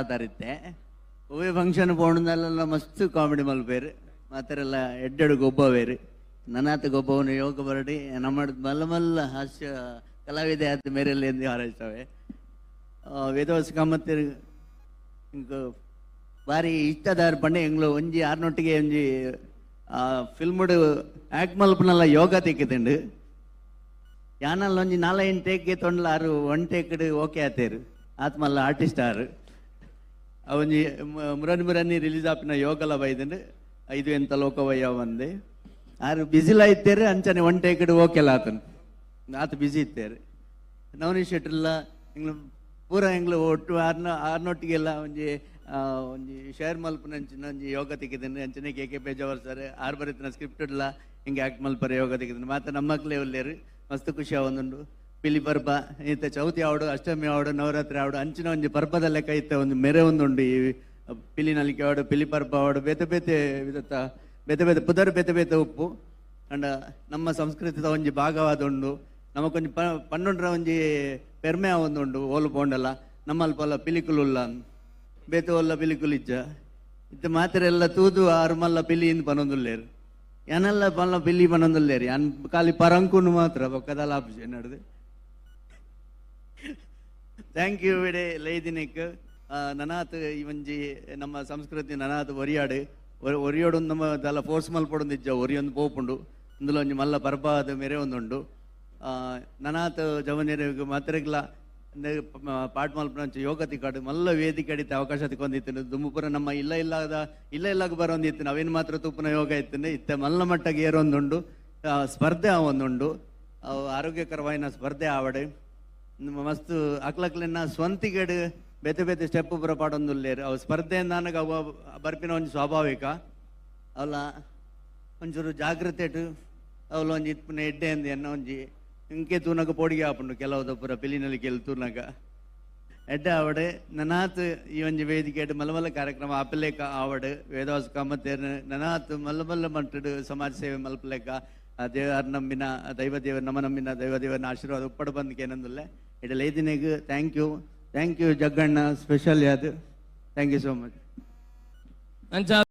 ಆಧಾರಿತ್ತೆ ಒವ್ವೇ ಫಂಕ್ಷನ್ ಪೋಣದಲ್ಲೆಲ್ಲ ಮಸ್ತ್ ಕಾಮಿಡಿ ಮಲ್ಪೇರು. ಮಾತೆರೆಲ್ಲ ಎಡ್ಡೆಡು ಬೇರೆ ನನಾತ ಗೊಬ್ಬವನ್ನು ಯೋಗ ಬರಡಿ, ನಮ್ಮ ಮಲ್ಲ ಮಲ್ಲ ಹಾಸ್ಯ ಕಲಾವಿದೆ ಆತ ಮೇರೆಲ್ಲ ಎಂದು ಹಾರೈಸ್ತವೆ ವೇದವಾಸ ಕಾಮತ್ತೇರು ಭಾರಿ ಇಷ್ಟದಾರ ಪಂಡೆ ಎಂಗ್ಲು ಒಂಜಿ ಆರ್ನೊಟ್ಟಿಗೆ ಒಂಜಿ, ಆ ಆ್ಯಕ್ಟ್ ಮಲ್ಪನೆಲ್ಲ ಯೋಗ ತೆಕ್ಕಿದಂಡು ಯಾನಲ್ಲಿ ಒಂಜಿ ನಾಲೈನ್ ಟೇಕ್ಗೆ ತೊಂಡ್ಲ ಆರು ಒನ್ ಟೇಕ್ಡ್ ಓಕೆ ಆತೇರು. ಆತ್ಮಲ್ಲ ಆರ್ಟಿಸ್ಟ್ ಆರು. ಅವೊಂಜಿ ಮುರನ್ ಮುರನಿ ಮುರನಿ ರಿಲೀಸ್ ಆಪಿನ ಯೋಗಲ ಬೈದಂಡು ಐದು ಎಂತ ಲೋಕವಯ್ಯ ಒಂದೆ. ಆರು ಬಿಸಿಲ ಇತ್ತೇರೆ ಅಂಚನೆ ಒಂಟೆ ಕಡೆ ಓಕೆಲ್ಲ ಆತನು. ಆತ ಬಿಸಿ ಇತ್ತೇರೆ ನವನೀಶ್ ಶೆಟ್ರಲ್ಲ ಎಂಗ್ಲು ಪೂರ ಎಂಗ್ಲು ಒಟ್ಟು ಆರ್ನ, ಆರ್ನೊಟ್ಟಿಗೆಲ್ಲ ಒಂಜಿ ಒಂಜಿ ಶೇರ್ ಮಲ್ಪನ ಅಂಚಿನ ಒಂಜಿ ಯೋಗ ತೆಗಿದನು ಅಂಚನೆ ಕೆ ಕೆ ಪೇಜಾವರ್ ಸರ್ ಆರ್ ಬರೀತಿನ ಸ್ಕ್ರಿಪ್ಟ್ ಇಲ್ಲ ಹಿಂಗೆ ಆಕ್ಟ್ ಮಲ್ಪರ ಯೋಗ ತೆಗಿದನು ಮಾತ್ರ ನಮ್ಮ ಮಕ್ಳೇ ಒಲ್ಲೇರು ಮಸ್ತ್ ಖುಷಿ ಆವೊಂದುಂಡು. ಪಿಲಿ ಪರ್ಬ ಇಂತ ಚೌತಿ ಆವಡು ಅಷ್ಟಮಿ ಆವಡು ನವರಾತ್ರಿ ಆವಡು ಅಂಚಿನ ಒಂಜಿ ಪರ್ಬದ ಲೆಕ್ಕ ಇತ್ತ ಒಂದು ಮೆರೆ ಒಂದುಂಡು ಈ ಪಿಲಿ ನಲಿಕೆ ಆವಡು ಪಿಲಿ ಪರ್ಬ ಆವಡು ಬೇತೆ ಬೇತೆ ವಿಧತ್ತ ಬೇತೆ ಬೇತೆ ಪುದರ್ ಬೇತೆ ಬೇತೆ ಉಪ್ಪು. ಅಂಡ ನಮ್ಮ ಸಂಸ್ಕೃತಿದ ಒಂಜಿ ಭಾಗವಾದುಂಡು ನಮಕೊಂಜಿ ಪ, ಪನ್ನುಂಡ್ರ ಒಂಜಿ ಪೆರ್ಮೆ ಒಂದುಂಡು, ಓಲು ಪೋಂಡಲ್ಲ. ನಮ್ಮಲ್ಪ ಪಿಲಿಕುಲುಲ್ಲ. ಬೇತೆ ಒಲ್ಲ ಪಿಲಿಕುಲಿಜ್ಜ. ಇತ್ತ ಮಾತ್ರ ಎಲ್ಲ ತೂದು ಆರು ಮಲ್ಲ ಪಿಲಿ ಇಂದು ಪನೊಂದುಲ್ಲೇರು. ಯಾನೆಲ್ಲ ಪಲ್ಲ ಪಿಲಿ ಪನೊಂದುಲ್ಲೇರು. ಯಾನ್ ಖಾಲಿ ಪರಂಕುನು ಮಾತ್ರ ಬೊಕ್ಕದಲ್ಲ ಆಪ್ಷನ್ ನಡೆದು. ಥ್ಯಾಂಕ್ ಯು ವಿಡೆ ಲೈದಿನಿಕ್ ನನಾತ್ ಇವಂಜಿ ನಮ್ಮ ಸಂಸ್ಕೃತಿ ನನಾತ್ ಒರಿಯಾಡು ಒರಿಯೋಡು ನಮ್ಮ ತಲ ಫೋರ್ಸ್ ಮಲ್ಪೊಡು ಇಜ್ಜ ಒರಿಯೊಂದು ಪೋಪುಂಡು. ಇಂದುಲ ಒಂಜಿ ಮಲ್ಲ ಪರ್ಬಾದ ಮೆರೆ ಒಂದುಂಡು. ಆ, ನನಾತ್ ಜವನಿಯರಿಗೆ ಮಾತ್ರೆಗ್ಲ ಪಾಟ್ ಮಲ್ಪನ ಯೋಗತಿ ತಿಕ್ಕಾಡು ಮಲ್ಲ ವೇದಿಕೆ ಅಡಿತ ಅವಕಾಶ ತಿಕ್ಕೊಂದಿತ್ತು. ದುಮ್ಮಪುರ ನಮ್ಮ ಇಲ್ಲ ಇಲ್ಲದ ಇಲ್ಲ ಇಲ್ಲಾಗ ಬರೋಂದಿತ್ತು. ನಾವೇನು ಮಾತ್ರ ತುಪ್ಪನ ಯೋಗ ಇತ್ತು ಇತ್ತೆ ಮಲ್ಲ ಮಟ್ಟಗೆ ಏರೊಂದುಂಡು. ಆ, ಸ್ಪರ್ಧೆ ಒಂದುಂಡು. ಅವು ಆರೋಗ್ಯಕರವಾಯಿನ ಸ್ಪರ್ಧೆ ಆವಡೆ. ಮಸ್ತ್ ಅಕ್ಲಕ್ಲೆನ್ನ ಸ್ವಂತಿಗೆಡ್ ಬೇತೆ ಬೇತೆ ಸ್ಟೆಪ್ ಪೂರ ಪಾಡೊಂದುಲ್ಲೇರು. ಅವು ಸ್ಪರ್ಧೆಯಿಂದ ನನಗೆ ಅವ ಬರ್ಪಿನ ಒಂದು ಸ್ವಾಭಾವಿಕ. ಅವಲ ಒಂಚೂರು ಜಾಗ್ರತೆ ಅವಲ ಒಂಜಿ ಇತ್ಪುನ ಎಡ್ಡೆ ಅಂದು ಎನ್ನ ಒಂಜಿ ಇಂಕೆ ತೂನಗ ಪೋಡಿಗೆ ಆಪುಂಡು ಕೆಲವುದ ಪೂರ ಪಿಲಿನಲ್ಲಿ ಕೆಲ್ ತೂನಗ. ಎಡ್ಡೆ ಆವಡೆ ನನಾತ್ ಈ ಒಂಜಿ ವೇದಿಕೆ ಮಲಮಲ್ಲ ಕಾರ್ಯಕ್ರಮ ಆಪಲೇಕ ಆವಡ್ ವೇದವಾಸ ಕಾಮತ್ತೇರ್ ನನಾತ್ ಮಲ್ಲಮಲ್ಲ ಮಲ್ಲ ಮಟ್ಟಡು ಸಮಾಜ ಸೇವೆ ಮಲ್ಪಲೇಕ ದೇವರ ನಂಬಿನ ದೈವ ದೇವ ನಮ್ಮ ನಂಬಿನ ದೈವ ದೇವನ ಆಶೀರ್ವಾದ ಉಪ್ಪಡ ಬಂದಕ್ಕೆ ಏನಂದಿಲ್ಲ? ಇಡಲ್ ಲೈದಿನಿಗೆ thank you thank you Jagganna special ಅದು ಥ್ಯಾಂಕ್ ಯು ಸೋ ಮಚ್